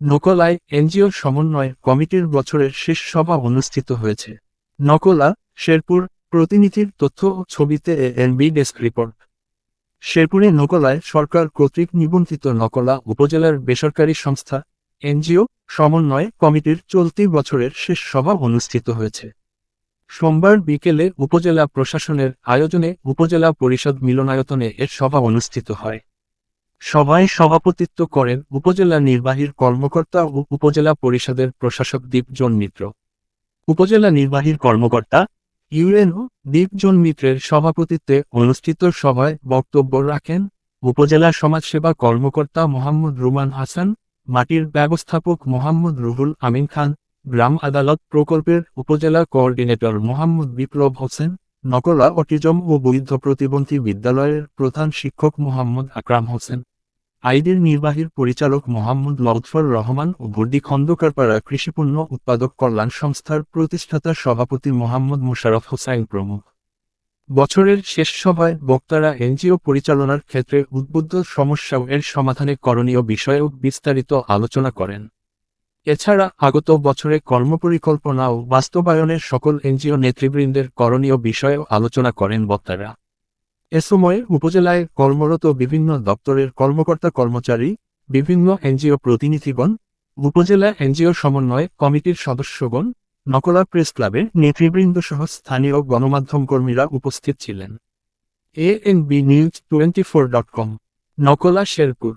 নকলায় NGO সমন্বয় কমিটির বছরের শেষ সভা অনুষ্ঠিত হয়েছে। নকলা, শেরপুর, প্রতিনিধির তথ্য ও ছবিতে এএনবি ডেস্ক রিপোর্ট। শেরপুরে নকলায় সরকার কর্তৃক নিবন্ধিত নকলা উপজেলার বেসরকারি সংস্থা এনজিও সমন্বয় কমিটির চলতি বছরের শেষ সভা অনুষ্ঠিত হয়েছে। সোমবার বিকেলে উপজেলা প্রশাসনের আয়োজনে উপজেলা পরিষদ মিলনায়তনে এর সভা অনুষ্ঠিত হয়। সভায় সভাপতিত্ব করেন উপজেলা নির্বাহীর কর্মকর্তা ও উপজেলা পরিষদের প্রশাসক দীপজন মিত্র। উপজেলা নির্বাহীর কর্মকর্তা ইউএনও দীপজন মিত্রের সভাপতিত্বে অনুষ্ঠিত সভায় বক্তব্য রাখেন উপজেলা সমাজসেবা কর্মকর্তা মোহাম্মদ রুমান হাসান, মাটির ব্যবস্থাপক মোহাম্মদ রুহুল আমিন খান, গ্রাম আদালত প্রকল্পের উপজেলা কোঅর্ডিনেটর মোহাম্মদ বিপ্লব হোসেন নকলা অটিজম ও বৈধ প্রতিবন্ধী বিদ্যালয়ের প্রধান শিক্ষক মোহাম্মদ আকরাম হোসেন। আইডির নির্বাহীর পরিচালক মোহাম্মদ লউৎফর রহমান ও ভর্দি খন্দকারপাড়া কৃষিপণ্য উৎপাদক কল্যাণ সংস্থার প্রতিষ্ঠাতা সভাপতি মোহাম্মদ মুশারফ হোসাইন প্রমুখ। বছরের শেষ সভায় বক্তারা এনজিও পরিচালনার ক্ষেত্রে উদ্বুদ্ধ সমস্যা এর সমাধানে করণীয় বিষয়েও বিস্তারিত আলোচনা করেন। এছাড়া আগত বছরে কর্মপরিকল্পনা ও বাস্তবায়নের সকল এনজিও নেতৃবৃন্দের করণীয় বিষয়েও আলোচনা করেন বক্তারা। এ সময় উপজেলায় কর্মরত বিভিন্ন দপ্তরের কর্মকর্তা কর্মচারী, বিভিন্ন এনজিও প্রতিনিধিগণ, উপজেলা এনজিও সমন্বয় কমিটির সদস্যগণ, নকলা প্রেস ক্লাবের নেতৃবৃন্দ সহ স্থানীয় গণমাধ্যম কর্মীরা উপস্থিত ছিলেন। A N B news twenty four dot com, Nakla Sherpur.